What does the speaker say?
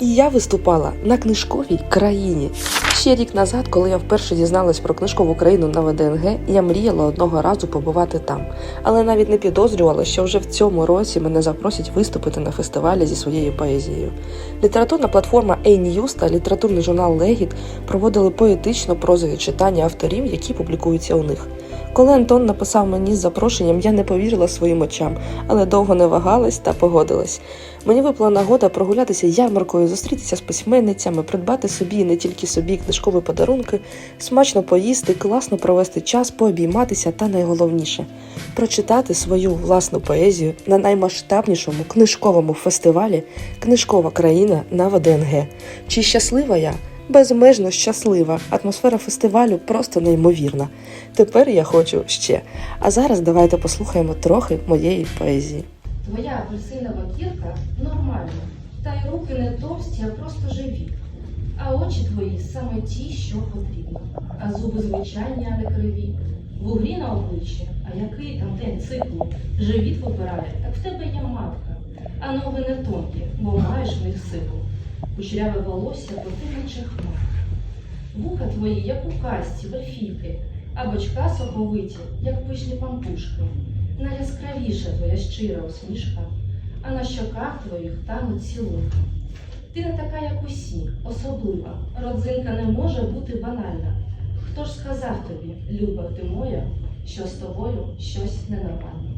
І я виступала на книжковій країні. Ще рік назад, коли я вперше дізналась про книжкову країну на ВДНГ, я мріяла одного разу побувати там, але навіть не підозрювала, що вже в цьому році мене запросять виступити на фестивалі зі своєю поезією. Літературна платформа A-News та літературний журнал Легіт проводили поетично-прозові читання авторів, які публікуються у них. Коли Антон написав мені з запрошенням, я не повірила своїм очам, але довго не вагалась та погодилась. Мені випала нагода прогулятися ярмаркою, зустрітися з письменницями, придбати собі і не тільки собі книжкові подарунки, смачно поїсти, класно провести час, пообійматися та найголовніше прочитати свою власну поезію на наймасштабнішому книжковому фестивалі Книжкова країна на ВДНГ. Чи щаслива я? Безмежно щаслива. Атмосфера фестивалю просто неймовірна. Тепер я хочу ще. А зараз давайте послухаємо трохи моєї поезії. Твоя апельсинова кірка нормальна, та й руки не товсті, а просто живі. А очі твої саме ті, що потрібно. А зуби звичайні, а не криві. Вуглі на обличчі, а який там день циклу? Живіт вибирає, так в тебе є матка. А ноги не тонкі, бо маєш в них силу. Кучеряве волосся ти хмар. Вуха твої, як у касті, вельфійки, а бочка соковиті, як пишні пампушки. Найяскравіша твоя щира усмішка, а на щоках твоїх тануть цілунки. Ти не така, як усі, особлива. Родзинка не може бути банальна. Хто ж сказав тобі, люба ти моя, що з тобою щось ненормальне?